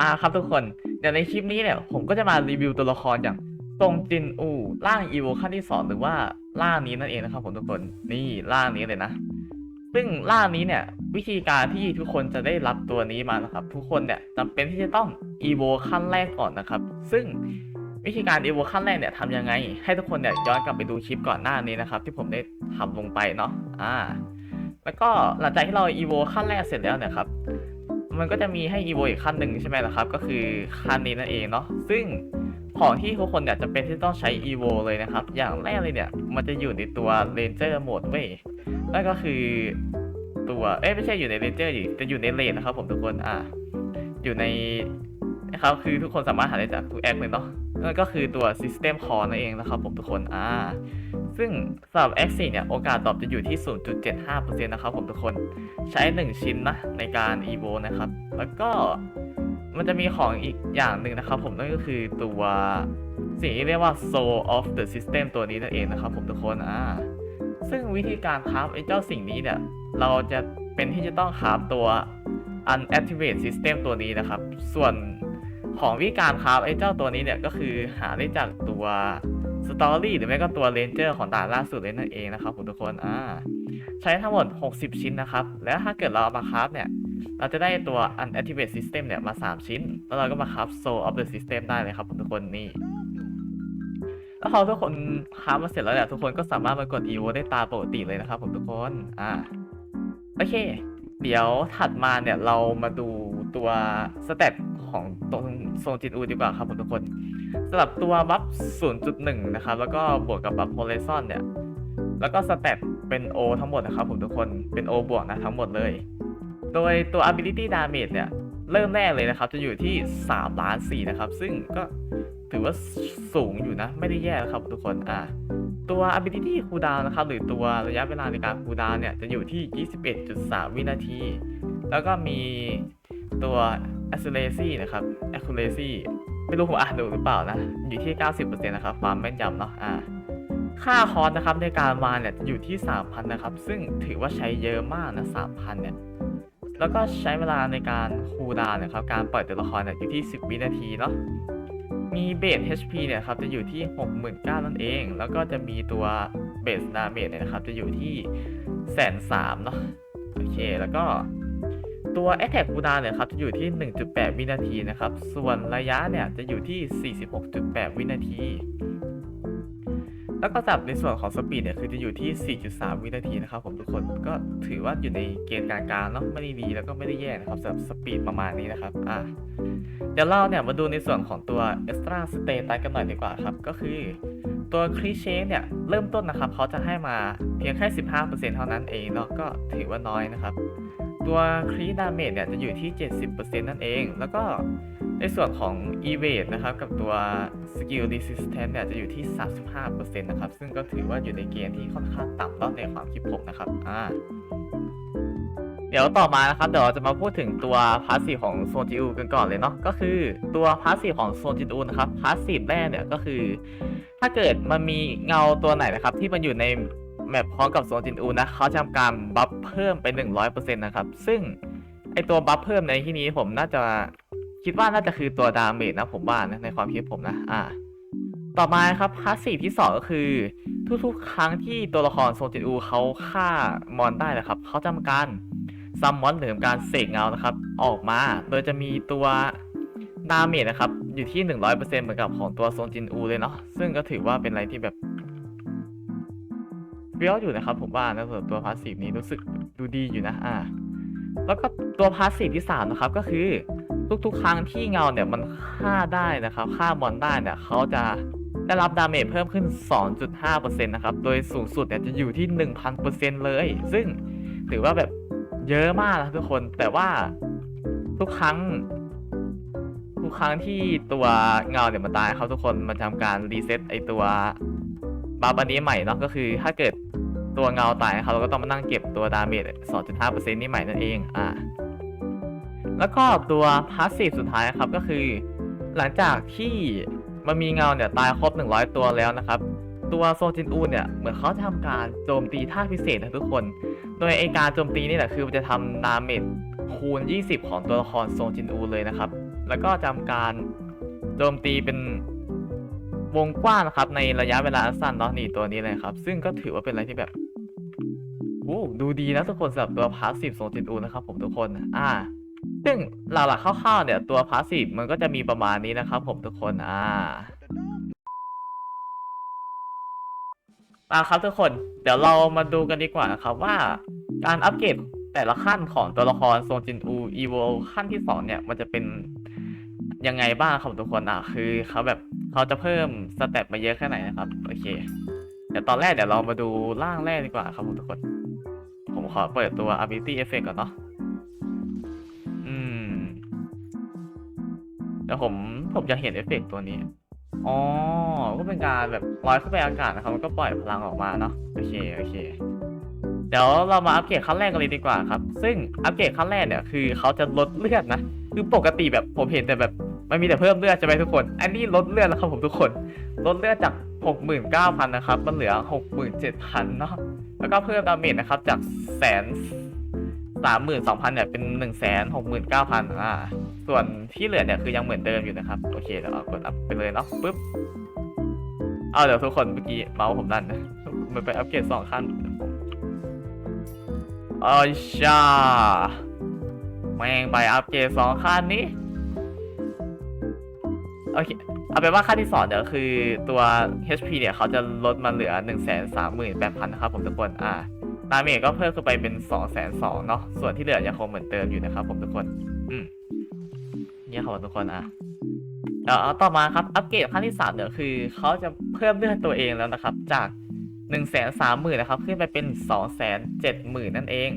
มาครับทุกคน เดี๋ยวในคลิปนี้เนี่ย ผมก็จะมารีวิวตัวละครอย่างตรงจินอูร่างอีโวขั้นที่สองหรือว่าร่างนี้นั่นเองนะครับผมทุกคนนี่ร่างนี้เลยนะ ซึ่งร่างนี้เนี่ยวิธีการที่ทุกคนจะได้รับตัวนี้มานะครับ ทุกคนเนี่ยจำเป็นที่จะต้องอีโวขั้นแรกก่อนนะครับ ซึ่งวิธีการอีโวขั้นแรกเนี่ยทำยังไง ให้ทุกคนเนี่ยย้อนกลับไปดูคลิปก่อนหน้านี้นะครับ ที่ผมได้ทำลงไปเนาะอ่าแล้วก็หลังจากที่เราอีโวขั้นแรกเสร็จแล้วเนี่ยครับ มันก็จะมีให้อีโวอีกขั้นหนึ่งใช่ไหมล่ะครับ ก็คือขั้นนี้นั่นเองเนาะซึ่งของที่ทุกคนเนี่ยจะเป็นที่ต้องใช้อีโวเลยนะครับ อย่างแรกเลยเนี่ย มันจะอยู่ในตัว Ranger Mode เว้ยนั่นก็คือตัว เอ้ไม่ใช่อยู่ใน Ranger ดิจะอยู่ในเลนนะครับผมทุกคน อ่า อยู่ในนะครับ คือทุกคนสามารถหาได้จากทุกแอคเลยเนาะ นั่นก็คือตัว System Core นั่นเองนะครับผมทุกคนอ่าซึ่งสำหรับ X4 เนี่ยโอกาสตอบจะอยู่ที่ 0.75%นะครับผมทุกคนใช้ 1 ชิ้นนะในการ evo นะครับ แล้วก็มันจะมีของอีกอย่างหนึ่งนะครับผมนั่นก็คือตัวสิ่งที่เรียกว่า soul of the system ตัวนี้นั่นเองนะครับผมทุกคนอ่าซึ่งวิธีการคราฟไอ้เจ้าสิ่งนี้เนี่ย เราจะเป็นที่จะต้องคราฟตัว unactivate system ตัวนี้นะครับ ส่วน ของวิธีการคราฟไอ้เจ้าตัวนี้เนี่ยก็คือหาได้จากตัวสตอรี่หรือไม่ก็ตัวเรนเจอร์ของด่านล่าสุดเลยนั่นเองนะครับผมทุกคนอ่าใช้ทั้งหมด 60 ชิ้นนะครับ แล้วถ้าเกิดเราเอามาคราฟเนี่ย เราจะได้ตัว unactivate system เนี่ยมา 3 ชิ้น แล้วเราก็มาคราฟ soul of the system ได้เลยครับผมทุกคนนี่แล้วพอทุกคนคราฟมาเสร็จแล้วเนี่ยทุกคนก็สามารถมากด evo ได้ตามปกติเลยนะครับผมทุกคนอ่าโอเค เดี๋ยวถัดมาเนี่ยเรามาดู ตัวสเตตของตรงโซนจินอูดีกว่าครับผมทุกคนสำหรับตัวบัฟ 0.1 นะครับ แล้วก็บวกกับบัฟโฮเลซอนเนี่ย แล้วก็สเตตเป็น O ทั้งหมดนะครับผมทุกคนเป็น O บวกนะทั้งหมดเลย โดยตัว ability damage เนี่ย เริ่มแรกเลยนะครับ จะอยู่ที่ 3 ล้าน 4 นะครับ ซึ่งก็ถือว่าสูงอยู่นะ ไม่ได้แย่นะครับทุกคนอ่าตัว ability cooldown นะครับ หรือตัวระยะเวลาในการ cooldown เนี่ย จะอยู่ที่ 21.3 วินาที แล้วก็มี ตัว accuracy นะครับ accuracy ไม่รู้ผมอ่านถูกหรือเปล่านะ อยู่ที่ 90%นะครับ ความแม่นยำเนาะอ่าค่าคอสนะครับในการวานเนี่ยอยู่ที่ 3,000 นะครับ ซึ่งถือว่าใช้เยอะมากนะ 3,000 เนี่ย แล้วก็ใช้เวลาในการคูลดาวน์นะครับ การปล่อยตัวละครเนี่ยอยู่ที่ 10 วินาทีเนาะ มีเบส HP เนี่ยครับจะอยู่ที่ 69,000นั่นเอง แล้วก็จะมีตัวเบสดาเมจเนี่ยนะครับจะอยู่ที่แสนสามเนาะ โอเค แล้วก็ ตัว Attack Cooldown เนี่ยครับจะอยู่ที่ 1.8 วินาทีนะครับ ส่วนระยะเนี่ยจะอยู่ที่ 46.8 วินาที แล้วก็จับในส่วนของสปีดเนี่ยคือจะอยู่ที่ 4.3 วินาทีนะครับผมทุกคนก็ถือว่าอยู่ในเกณฑ์กลางๆเนาะไม่ได้ดีแล้วก็ไม่ได้แย่นะครับสำหรับสปีดประมาณนี้นะครับอะเดี๋ยวเราเนี่ยมาดูในส่วนของตัว extra status กันหน่อยดีกว่าครับ ก็คือตัวครีเชเนี่ยเริ่มต้นนะครับเขาจะให้มาเพียงแค่ 15%เท่านั้นเองเนาะก็ถือว่าน้อยนะครับ ตัวครีดาเมจเนี่ยจะอยู่ที่ 70%นั่นเอง แล้วก็ในส่วนของ evade นะครับ กับตัว skill resistance เนี่ยจะอยู่ที่ 35%นะครับ ซึ่งก็ถือว่าอยู่ในเกณฑ์ที่ค่อนข้างต่ำต้นในความคิดผมนะครับอ่าเดี๋ยวต่อมานะครับ เดี๋ยวเราจะมาพูดถึงตัวพาสซีฟของโซนจิอูกันก่อนเลยเนาะก็คือตัวพาสซีฟของโซนจิอูนะครับพาสซีฟแรกเนี่ยก็คือ ถ้าเกิดมันมีเงาตัวไหนนะครับ ที่มันอยู่ใน แมปพร้อมกับโซจินอูนะเขาจะทำการบัฟเพิ่มไป 100%นะครับ ซึ่งไอตัวบัฟเพิ่มในที่นี้ผมน่าจะคิดว่าน่าจะคือตัวดาเมจนะผมว่านะในความคิดผมนะอ่าต่อมาครับพาสซีฟที่สองก็คือ ทุกๆ ครั้งที่ตัวละครโซจินอูเขาฆ่ามอนได้นะครับเขาจะทำการซัมมอนหรือการเสกเงานะครับ ออกมาโดยจะมีตัวดาเมจนะครับ อยู่ที่ 100%เหมือนกับของตัวโซจินอูเลยเนาะซึ่งก็ถือว่าเป็นอะไรที่แบบ เฟี้ยวอยู่นะครับผมว่านะส่วนตัวพาสซีฟนี้รู้สึกดูดีอยู่นะอ่าแล้วก็ตัวพาสซีฟที่3นะครับก็คือทุกๆ ครั้งที่เงาเนี่ยมันฆ่าได้นะครับฆ่ามอนได้เนี่ยเขาจะได้รับดาเมจเพิ่มขึ้น 2.5%นะครับ โดยสูงสุดเนี่ยจะอยู่ที่ 1,000%เลย ซึ่งถือว่าแบบเยอะมากนะทุกคน แต่ว่าทุกครั้ง ทุกครั้งที่ตัวเงาเนี่ยมันตายเขาทุกคนมันทำการรีเซ็ตไอตัวบัฟอันนี้ใหม่เนาะก็คือถ้าเกิด ตัวเงาตายเขาเราก็ต้องมานั่งเก็บตัวดาเมจ 2.5%นี่ใหม่นั่นเองอ่าแล้วก็ตัวพาสซีฟสุดท้ายครับก็คือ หลังจากที่มันมีเงาเนี่ยตายครบ 100 ตัวแล้วนะครับ ตัวโซจินอูเนี่ยเหมือนเขาจะทำการโจมตีท่าพิเศษนะทุกคน โดยไอการโจมตีนี่แหละคือมันจะทำดาเมจคูณ 20 ของตัวละครโซจินอูเลยนะครับ แล้วก็จำการโจมตีเป็น วงกว้างนะครับในระยะเวลาสั้นเนาะนี่ตัวนี้เลยครับ ซึ่งก็ถือว่าเป็นอะไรที่แบบโอ้ดูดีนะทุกคนสำหรับตัวพาสซีฟโซจินอูนะครับผมทุกคนอ่า ซึ่งหลักๆคร่าวๆเนี่ยตัวพาสซีฟมันก็จะมีประมาณนี้นะครับผมทุกคนอ่ามาครับทุกคนเดี๋ยวเรามาดูกันดีกว่านะครับว่าการอัปเกรดแต่ละขั้นของตัวละครโซจินอูอีโวขั้นที่สองเนี่ย มันจะเป็น ยังไงบ้างครับทุกคนอะคือเขาแบบเขาจะเพิ่มสเต็ปมาเยอะแค่ไหนนะครับโอเคเดี๋ยวตอนแรกเดี๋ยวเรามาดูร่างแรกดีกว่าครับผมทุกคน ผมขอเปิดตัว ability effect ก่อนเนาะอืมเดี๋ยวผมผมจะเห็นเอฟเฟกต์ตัวนี้อ๋อก็เป็นการแบบลอยขึ้นไปอากาศนะครับมันก็ปล่อยพลังออกมาเนาะโอเคโอเคเดี๋ยวเรามาอัปเกรดขั้นแรกกันเลยดีกว่าครับ ซึ่งอัปเกรดขั้นแรกเนี่ยคือเขาจะลดเลือดนะ คือปกติแบบผมเห็นแต่แบบ มันมีแต่เพิ่มเลือดใช่ไหมทุกคน อันนี้ลดเลือดแล้วครับผมทุกคน ลดเลือดจาก 69,000 นะครับ มันเหลือ 67,000 เนาะ แล้วก็เพิ่มดาเมจนะครับ จากแสนสามหมื่นสองพันเนี่ยเป็นหนึ่งแสนหกหมื่นเก้าพันอ่า ส่วนที่เหลือเนี่ยคือยังเหมือนเดิมอยู่นะครับ โอเคเดี๋ยวเรากดอัพไปเลยเนาะปึ๊บ เอาเดี๋ยวทุกคนเมื่อกี้เมาส์ผมดันนะมันไปอัปเกรดสองขั้นโอ้ยชาแม่งไปอัปเกรดสองขั้นนี้ โอเค เอาเป็นว่าขั้นที่สองเดี๋ยวคือตัว HP เนี่ยเขาจะลดมาเหลือ 1 3 8 0 0 0นะครับผมทุกคน อ่าดาเมจก็เพิ่มขึ้นไปเป็น 2 2 0 0 0เนาะ ส่วนที่เหลือยังคงเหมือนเดิมอยู่นะครับผมทุกคน อืมเนี่ยครับทุกคนอะเดี๋ยวเอาต่อมาครับ อัปเกรดขั้นที่สามเดี๋ยวคือเขาจะเพิ่มเลือดตัวเองแล้วนะครับ จาก1นึ่งแสนสามหมื่นนะครับ ขึ้นไปเป็น2องแสนเจ็ดหมื่นนั่นเอง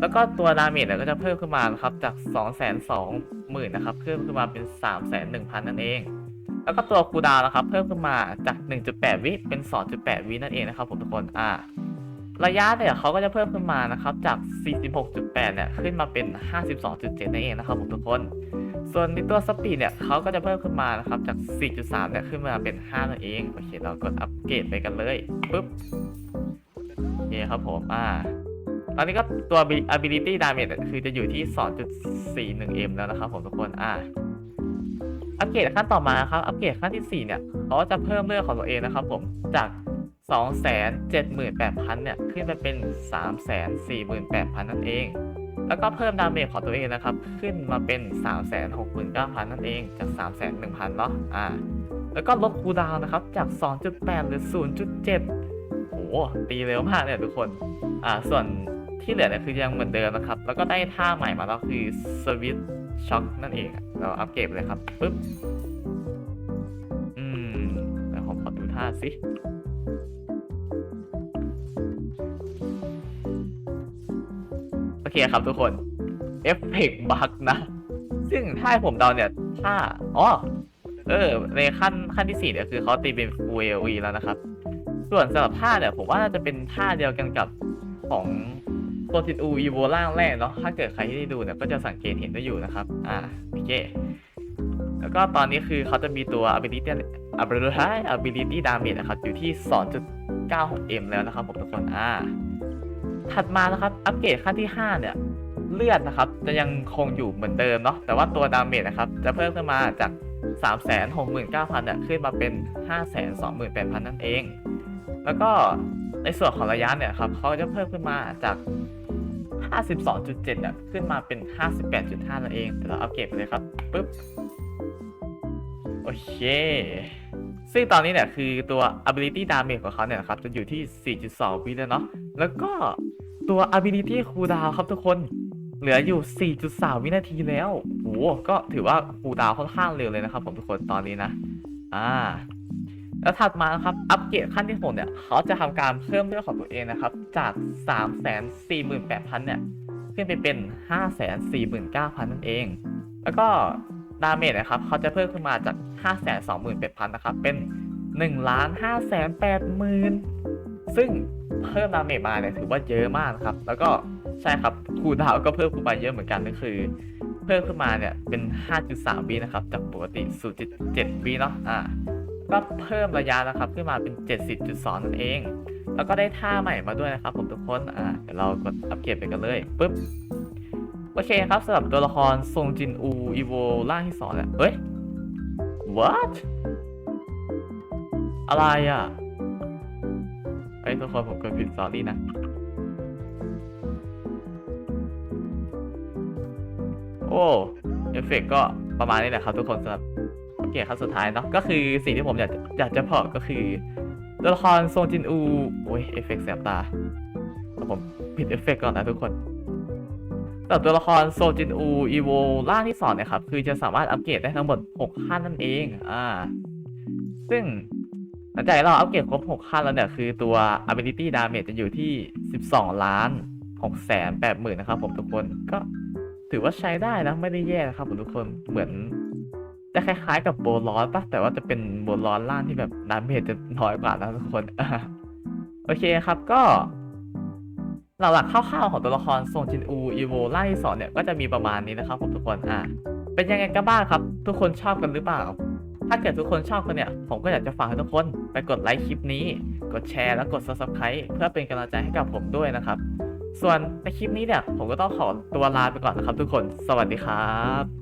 แล้วก็ตัวดาเมจเนี่ยก็จะเพิ่มขึ้นมานะครับจาก2องแสนสอง หมื่นนะครับเพิ่มขึ้นมาเป็น3ามแสนหนึ่งพันนั่นเอง แล้วก็ตัวคูดาวน์นะครับ เพิ่มขึ้นมาจาก 1.8 วิเป็น 2.8 วินั่นเองนะครับผมทุกคนอ่าระยะเนี่ยเขาก็จะเพิ่มขึ้นมานะครับจาก 46.8 เนี่ยขึ้นมาเป็น 52.7 นั่นเองนะครับผมทุกคน ส่วนในตัวสปีดเนี่ยเขาก็จะเพิ่มขึ้นมานะครับจาก 4.3 เนี่ยขึ้นมาเป็น 5 นั่นเองโอเคเรากดอัปเกรดไปกันเลยปุ๊บโอเคครับผมอ่า ตอนนี้ก็ตัว ability damage คือจะอยู่ที่ 2.41m แล้วนะครับผมทุกคน อ่า อัปเกรดขั้นต่อมาครับ อัปเกรดขั้นที่ 4 เนี่ย เขาจะเพิ่มเลือดของตัวเองนะครับผม จาก 278,000 เนี่ย ขึ้นไปเป็น 348,000 นั่นเอง แล้วก็เพิ่มดาเมจของตัวเองนะครับ ขึ้นมาเป็น 369,000 นั่นเอง จาก 301,000 เนาะ อ่า แล้วก็ลดคูลดาวน์นะครับ จาก 2.8 หรือ 0.7โอ้โหตีเร็วมากเนี่ยทุกคน อ่า ส่วน ที่เหลือเนี่ยคือยังเหมือนเดิมนะครับ แล้วก็ได้ท่าใหม่มาแล้วคือสวิตช็อคนั่นเองเราอัปเกรดเลยครับปึ๊บอืมแล้วผมขอดูท่าสิโอเคครับทุกคนเอฟเฟกต์บักนะ ซึ่งถ้าผมเดาเนี่ยถ้าอ๋อเออ ในขั้นขั้นที่สี่เนี่ยคือเขาตีเป็น full AoE แล้วนะครับ ส่วนสำหรับท่าเนี่ยผมว่าน่าจะเป็นท่าเดียวกันกับของ ตัวติดอูอีโวล่างแรกเนาะถ้าเกิดใครที่ได้ดูเนี่ยก็จะสังเกตเห็นได้อยู่นะครับ อ่าโอเคแล้วก็ตอนนี้คือเขาจะมีตัว ability ability ability damage นะครับ อยู่ที่ 2.96m แล้วนะครับผมทุกคนอ่าถัดมานะครับอัปเกรดขั้นที่ 5 เนี่ย เลือดนะครับ จะยังคงอยู่เหมือนเดิมเนาะแต่ว่าตัวดาเมจนะครับ จะเพิ่มขึ้นมาจาก 369,000เนี่ยขึ้นมาเป็น 528,000 นั่นเอง แล้วก็ในส่วนของระยะเนี่ยครับเขาจะเพิ่มขึ้นมาจาก 52.7เนี่ยขึ้นมาเป็น 58.5นั่นเองเดี๋ยวเราอัปเกรดไปเลยครับปึ๊บโอเค ซึ่งตอนนี้เนี่ยคือตัว ability damage ของเขาเนี่ยครับจะอยู่ที่ 4.2 วิแล้วเนาะแล้วก็ตัว ability cooldown ครับทุกคนเหลืออยู่ 4.3 วินาทีแล้ว โห ก็ถือว่า cooldown ค่อนข้างเร็วเลยนะครับผมทุกคนตอนนี้นะ อ่า แล้วถัดมานะครับ อัปเกรดขั้นที่6เนี่ย เขาจะทำการเพิ่มเลือดของตัวเองนะครับ จาก 348,000 เนี่ย ขึ้นไปเป็น 549,000 นั่นเอง แล้วก็ดาเมจนะครับ เขาจะเพิ่มขึ้นมาจาก 528,000 นะครับ เป็น 1 5 8 0 0 0 0 ซึ่งเพิ่มดาเมจมาเนี่ยถือว่าเยอะมากครับ แล้วก็ใช่ครับคูดาวก็เพิ่มขึ้นมาเยอะเหมือนกันก็คือเพิ่มขึ้นมาเนี่ยเป็น 5.3วินะครับ จากปกติ 0.7วิเนาะ อ่า ก็เพิ่มระยะนะครับขึ้นมาเป็น 70.2 นั่นเอง แล้วก็ได้ท่าใหม่มาด้วยนะครับผมทุกคนอ่าเดี๋ยวเรากดอัปเกรดไปกันเลยปึ๊บโอเคครับสำหรับตัวละครซงจินอูอีโวร่างที่สองเนี่ยเฮ้ย what อะไรอะไอ้ยทุกคนผมกดผิดสอรี่นะโอ้เอฟเฟกต์ก็ประมาณนี้แหละครับทุกคนสำหรับ โอเคครับสุดท้ายเนาะก็คือสิ่งที่ผมอยากอยากจะบอกก็คือตัวละครโซจินอูโอ้ยเอฟเฟกต์แสบตาแต่ผมผิดเอฟเฟกต์ก่อนนะทุกคนสำหรับตัวละครโซจินอูอีโวร่างที่สองเนี่ยครับ คือจะสามารถอัปเกรดได้ทั้งหมด6ขั้นนั่นเองอ่าซึ่งหลังจากเราอัปเกรดครบ 6 ขั้นแล้วเนี่ย คือตัว ability damage จะอยู่ที่ 12 ล้าน6แสน8หมื่นนะครับผมทุกคนก็ถือว่าใช้ได้นะ ไม่ได้แย่นะครับผมทุกคนเหมือน จะคล้ายๆ กับโบลอนปะแต่ว่าจะเป็นโบลอนล่างที่แบบดาเมจจะน้อยกว่านะทุกคนอโอเคครับก็หลักๆคร่าวๆของตัวละครทรงจินอูอีโวล่าที่สองเนี่ยก็จะมีประมาณนี้นะครับผมทุกคนอะเป็นยังไงกันบ้างครับ ทุกคนชอบกันหรือเปล่า ถ้าเกิดทุกคนชอบกันเนี่ย ผมก็อยากจะฝากทุกคนไปกดไลค์คลิปนี้ กดแชร์และกด subscribe เพื่อเป็นกำลังใจให้กับผมด้วยนะครับ ส่วนในคลิปนี้เนี่ยผมก็ต้องขอตัวลาไปก่อนนะครับทุกคน สวัสดีครับ